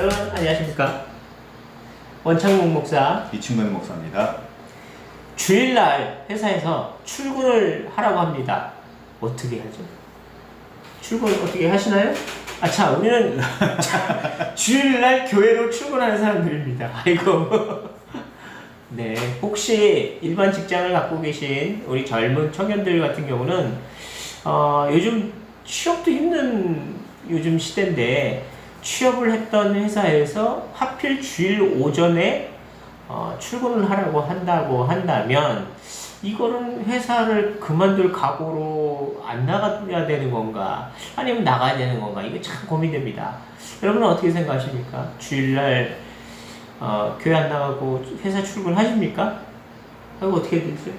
여러분 안녕하십니까 원창국 목사 이충근 목사입니다. 주일날 회사에서 출근을 하라고 합니다 어떻게 하죠? 출근 어떻게 하시나요? 아차 우리는 자, 주일날 교회로 출근하는 사람들입니다 아이고 네 혹시 일반 직장을 갖고 계신 우리 젊은 청년들 같은 경우는 어, 요즘 취업도 힘든 요즘 시대인데 취업을 했던 회사에서 하필 주일 오전에 어, 출근을 하라고 한다고 한다면 이거는 회사를 그만둘 각오로 안 나가야 되는 건가 아니면 나가야 되는 건가 이게 참 고민됩니다. 여러분은 어떻게 생각하십니까? 주일날 어, 교회 안 나가고 회사 출근하십니까? 하고 어떻게 되세요?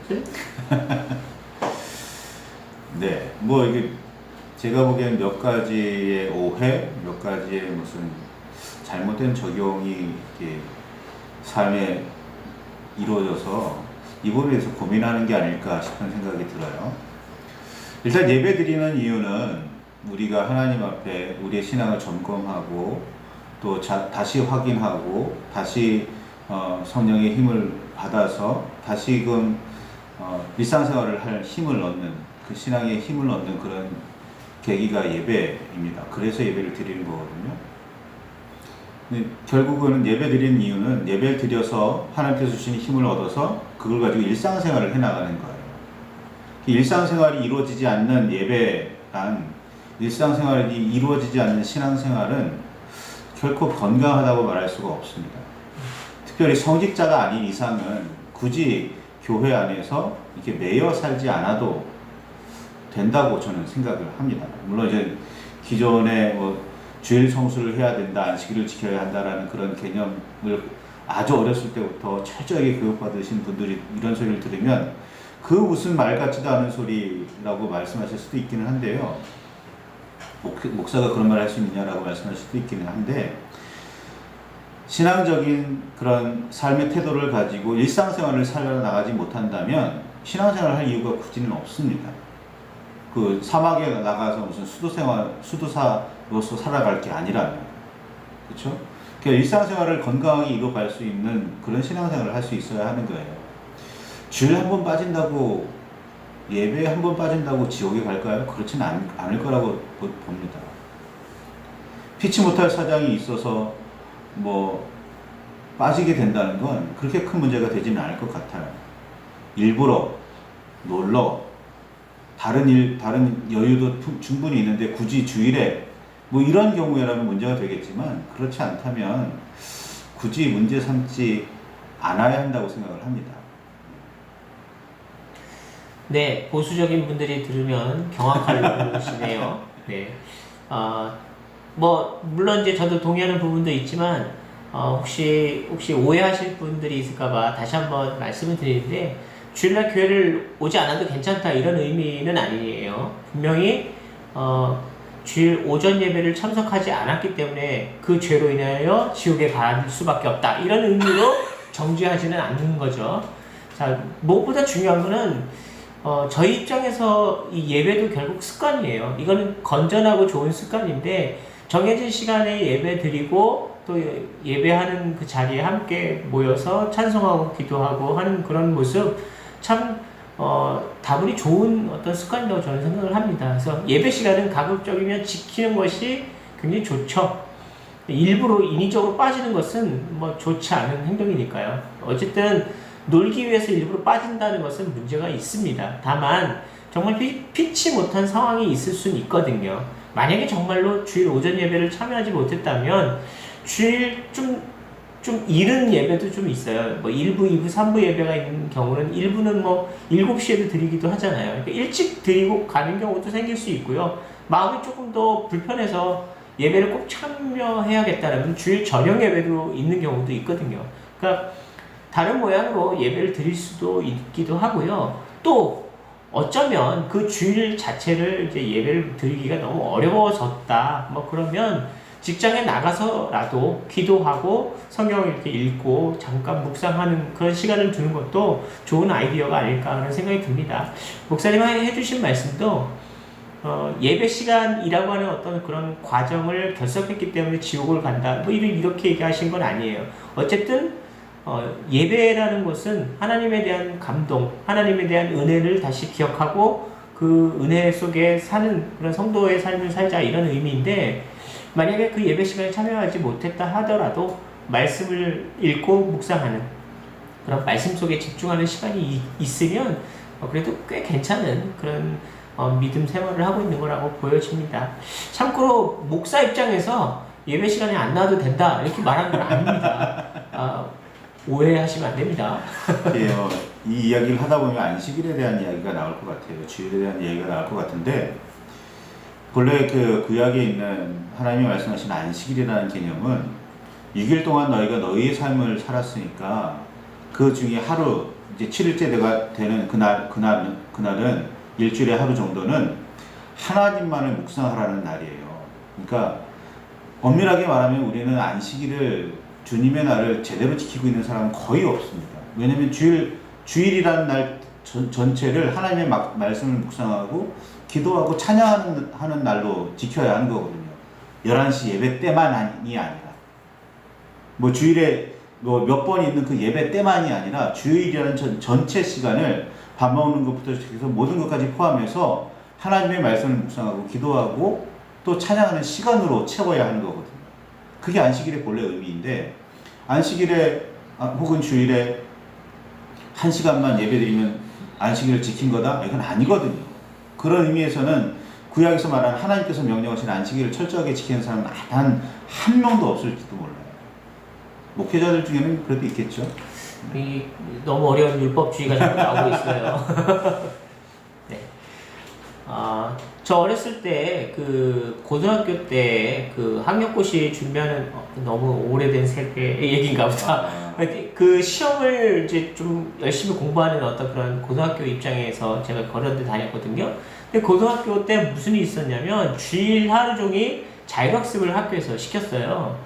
네, 뭐 이게 제가 보기엔 몇 가지의 오해, 몇 가지의 무슨 잘못된 적용이 이렇게 삶에 이루어져서 이 부분에 대해서 고민하는 게 아닐까 싶은 생각이 들어요. 일단 예배 드리는 이유는 우리가 하나님 앞에 우리의 신앙을 점검하고 또 자, 다시 확인하고 다시 어, 성령의 힘을 받아서 다시금 어, 일상생활을 할 힘을 얻는 그 신앙의 힘을 얻는 그런 계기가 예배입니다. 그래서 예배를 드리는 거거든요. 결국은 예배 드리는 이유는 예배를 드려서 하나님께서 주신 힘을 얻어서 그걸 가지고 일상생활을 해나가는 거예요. 일상생활이 이루어지지 않는 예배란 일상생활이 이루어지지 않는 신앙생활은 결코 건강하다고 말할 수가 없습니다. 특별히 성직자가 아닌 이상은 굳이 교회 안에서 이렇게 매여 살지 않아도 된다고 저는 생각을 합니다. 물론 이제 기존에 뭐 주일 성수를 해야 된다, 안식일을 지켜야 한다라는 그런 개념을 아주 어렸을 때부터 철저하게 교육받으신 분들이 이런 소리를 들으면 그 무슨 말 같지도 않은 소리라고 말씀하실 수도 있기는 한데요. 목, 목사가 그런 말 할 수 있느냐라고 말씀하실 수도 있기는 한데 신앙적인 그런 삶의 태도를 가지고 일상생활을 살아나가지 못한다면 신앙생활을 할 이유가 굳이는 없습니다. 그 사막에 나가서 무슨 수도생활, 수도사로서 살아갈 게 아니라면. 그렇죠? 그러니까 일상생활을 건강하게 이뤄갈 수 있는 그런 신앙생활을 할 수 있어야 하는 거예요. 주일 한번 빠진다고 예배에 한번 빠진다고 지옥에 갈까요? 그렇지는 않, 않을 거라고 보- 봅니다. 피치 못할 사장이 있어서 뭐 빠지게 된다는 건 그렇게 큰 문제가 되지는 않을 것 같아요. 일부러 놀러 다른 일 다른 여유도 푸- 충분히 있는데 굳이 주일에 뭐 이런 경우에라면 문제가 되겠지만 그렇지 않다면 굳이 문제 삼지 않아야 한다고 생각을 합니다. 네, 보수적인 분들이 들으면 경악하시네요. 네. 아, 뭐, 물론 이제 저도 동의하는 부분도 있지만, 어, 혹시, 혹시 오해하실 분들이 있을까봐 다시 한번 말씀을 드리는데, 주일날 교회를 오지 않아도 괜찮다, 이런 의미는 아니에요. 분명히, 어, 주일 오전 예배를 참석하지 않았기 때문에 그 죄로 인하여 지옥에 갈 수밖에 없다. 이런 의미로 정죄하지는 않는 거죠. 자, 무엇보다 중요한 거는 어, 저희 입장에서 이 예배도 결국 습관이에요. 이거는 건전하고 좋은 습관인데 정해진 시간에 예배 드리고 또 예배하는 그 자리에 함께 모여서 찬송하고 기도하고 하는 그런 모습 참 어, 다분히 좋은 어떤 습관이라고 저는 생각을 합니다. 그래서 예배 시간은 가급적이면 지키는 것이 굉장히 좋죠. 일부러 인위적으로 빠지는 것은 뭐 좋지 않은 행동이니까요. 어쨌든 놀기 위해서 일부러 빠진다는 것은 문제가 있습니다. 다만 정말 피, 피치 못한 상황이 있을 수는 있거든요. 만약에 정말로 주일 오전 예배를 참여하지 못했다면 주일 좀, 좀 이른 예배도 좀 있어요. 뭐 1부, 2부, 3부 예배가 있는 경우는 1부는 뭐 7시에도 드리기도 하잖아요. 그러니까 일찍 드리고 가는 경우도 생길 수 있고요. 마음이 조금 더 불편해서 예배를 꼭 참여해야겠다라면 주일 저녁 예배도 있는 경우도 있거든요. 그러니까 다른 모양으로 예배를 드릴 수도 있기도 하고요. 또 어쩌면 그 주일 자체를 이제 예배를 드리기가 너무 어려워졌다. 뭐 그러면 직장에 나가서라도 기도하고 성경을 이렇게 읽고 잠깐 묵상하는 그런 시간을 두는 것도 좋은 아이디어가 아닐까 하는 생각이 듭니다. 목사님 해주신 말씀도 어, 예배 시간이라고 하는 어떤 그런 과정을 결석했기 때문에 지옥을 간다. 뭐 이렇게 얘기하신 건 아니에요. 어쨌든 어, 예배라는 것은 하나님에 대한 감동, 하나님에 대한 은혜를 다시 기억하고 그 은혜 속에 사는 그런 성도의 삶을 살자 이런 의미인데 만약에 그 예배 시간에 참여하지 못했다 하더라도 말씀을 읽고 묵상하는 그런 말씀 속에 집중하는 시간이 이- 있으면 어, 그래도 꽤 괜찮은 그런 어, 믿음 생활을 하고 있는 거라고 보여집니다. 참고로 목사 입장에서 예배 시간에 안 나와도 된다 이렇게 말하는 건 아닙니다. 아, 오해하시면 안 됩니다. 예, 어, 이 이야기를 하다 보면 안식일에 대한 이야기가 나올 것 같아요. 주일에 대한 이야기가 나올 것 같은데 본래 그 구약에 있는 하나님이 말씀하신 안식일이라는 개념은 6일 동안 너희가 너희의 삶을 살았으니까 그 중에 하루 이제 7일째가 되는 그날 그날은 그날은 일주일에 하루 정도는 하나님만을 묵상하라는 날이에요. 그러니까 엄밀하게 말하면 우리는 안식일을 주님의 날을 제대로 지키고 있는 사람은 거의 없습니다. 왜냐하면 주일 주일이라는 날 전, 전체를 하나님의 막, 말씀을 묵상하고 기도하고 찬양하는 하는 날로 지켜야 하는 거거든요. 11시 예배 때만이 아니라 뭐 주일에 뭐 몇 번 있는 그 예배 때만이 아니라 주일이라는 전, 전체 시간을 밥 먹는 것부터 시작해서 모든 것까지 포함해서 하나님의 말씀을 묵상하고 기도하고 또 찬양하는 시간으로 채워야 하는 거거든요. 그게 안식일의 본래 의미인데 안식일에 아, 혹은 주일에 한 시간만 예배드리면 안식일을 지킨 거다? 이건 아니거든요. 그런 의미에서는 구약에서 말하는 하나님께서 명령하신 안식일을 철저하게 지키는 사람은 단한 명도 없을지도 몰라요. 목회자들 중에는 그래도 있겠죠. 이 너무 어려운 율법주의가 자꾸 나오고 있어요. 네. 아, 저 어렸을 때 그 고등학교 때 그 학력고시 준비하는 어, 너무 오래된 세계의 얘기인가 보다. 아, 그 시험을 이제 좀 열심히 공부하는 어떤 그런 고등학교 입장에서 제가 그런 데 다녔거든요. 근데 고등학교 때 무슨 일이 있었냐면 주일 하루 종일 자율학습을 학교에서 시켰어요.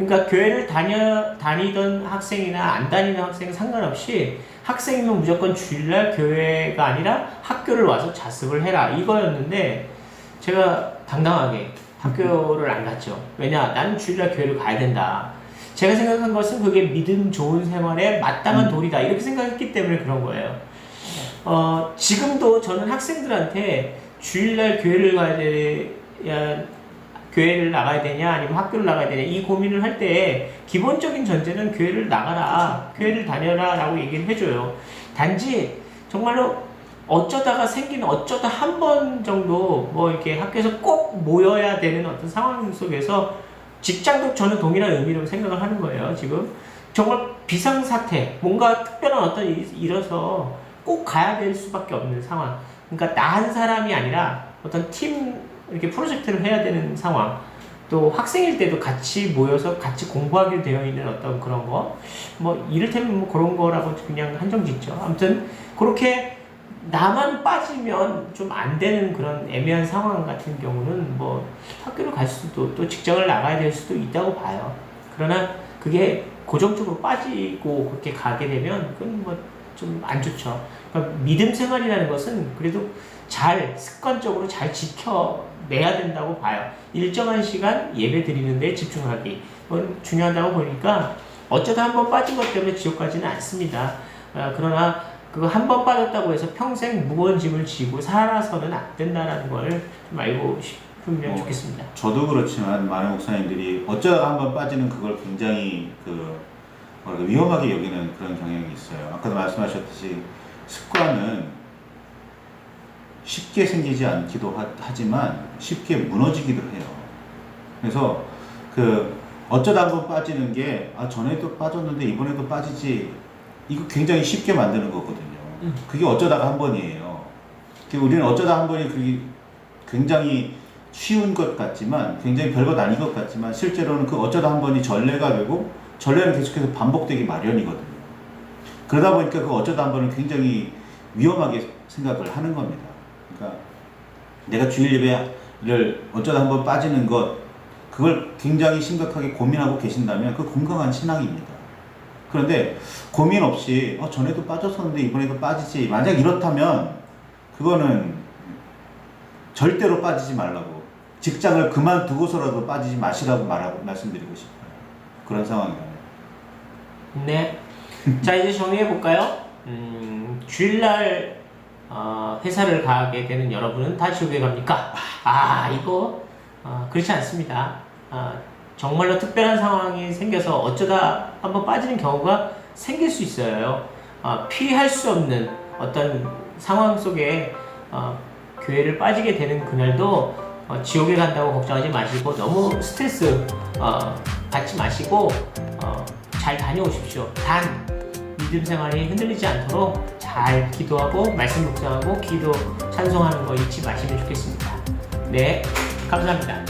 그러니까 교회를 다녀, 다니던 학생이나 안 다니는 학생 상관없이 학생이면 무조건 주일날 교회가 아니라 학교를 와서 자습을 해라 이거였는데 제가 당당하게 학교를 안 갔죠. 왜냐 나는 주일날 교회를 가야 된다. 제가 생각한 것은 그게 믿음 좋은 생활에 마땅한 음. 도리다 이렇게 생각했기 때문에 그런 거예요. 어, 지금도 저는 학생들한테 주일날 교회를 가야 돼, 야, 교회를 나가야 되냐 아니면 학교를 나가야 되냐 이 고민을 할 때 기본적인 전제는 교회를 나가라 교회를 다녀라 라고 얘기를 해줘요. 단지 정말로 어쩌다가 생긴 어쩌다 한 번 정도 뭐 이렇게 학교에서 꼭 모여야 되는 어떤 상황 속에서 직장도 저는 동일한 의미로 생각을 하는 거예요 지금. 정말 비상사태 뭔가 특별한 어떤 일이 일어서 꼭 가야 될 수밖에 없는 상황. 그러니까 나 한 사람이 아니라 어떤 팀 이렇게 프로젝트를 해야 되는 상황 또 학생일 때도 같이 모여서 같이 공부하게 되어 있는 어떤 그런 거 뭐 이를테면 뭐 그런 거라고 그냥 한정 짓죠. 아무튼 그렇게 나만 빠지면 좀 안 되는 그런 애매한 상황 같은 경우는 뭐 학교를 갈 수도 또 직장을 나가야 될 수도 있다고 봐요. 그러나 그게 고정적으로 빠지고 그렇게 가게 되면 그건 뭐 좀 안 좋죠. 그러니까 믿음 생활이라는 것은 그래도 잘 습관적으로 잘 지켜 내야 된다고 봐요. 일정한 시간 예배 드리는데 집중하기. 그건 중요하다고 보니까 어쩌다 한 번 빠진 것 때문에 지옥 가지는 않습니다. 아, 그러나 그거 한 번 빠졌다고 해서 평생 무거운 짐을 지고 살아서는 안 된다는 걸 좀 알고 싶으면 어. 좋겠습니다. 저도 그렇지만 많은 목사님들이 어쩌다가 한 번 빠지는 그걸 굉장히 그 위험하게 여기는 그런 경향이 있어요. 아까도 말씀하셨듯이 습관은 쉽게 생기지 않기도 하, 하지만 쉽게 무너지기도 해요. 그래서 그 어쩌다 한번 빠지는 게 아 전에도 빠졌는데 이번에도 빠지지 이거 굉장히 쉽게 만드는 거거든요. 음. 그게 어쩌다가 한 번이에요. 그 우리는 어쩌다 한 번이 그게 굉장히 쉬운 것 같지만 굉장히 별것 아닌 것 같지만 실제로는 그 어쩌다 한 번이 전례가 되고 전례는 계속해서 반복되기 마련이거든요. 그러다 보니까 그 어쩌다 한 번은 굉장히 위험하게 생각을 하는 겁니다. 그러니까 내가 주일 예배를 어쩌다 한번 빠지는 것 그걸 굉장히 심각하게 고민하고 계신다면 그 건강한 신앙입니다. 그런데 고민 없이 어, 전에도 빠졌었는데 이번에도 빠지지 만약 이렇다면 그거는 절대로 빠지지 말라고 직장을 그만두고서라도 빠지지 마시라고 말하고 말씀드리고 싶어요. 그런 상황이에요. 네. 자, 이제 정리해 볼까요? 음, 주일날 어, 회사를 가게 되는 여러분은 다 지옥에 갑니까? 아, 이거 어, 그렇지 않습니다. 아, 정말로 특별한 상황이 생겨서 어쩌다 한번 빠지는 경우가 생길 수 있어요. 아, 피할 수 없는 어떤 상황 속에 어, 교회를 빠지게 되는 그날도 어, 지옥에 간다고 걱정하지 마시고 너무 스트레스 어, 받지 마시고 어, 잘 다녀오십시오. 단 믿음 생활이 흔들리지 않도록 잘 기도하고 말씀 묵상하고 기도 찬송하는 거 잊지 마시면 좋겠습니다. 네, 감사합니다.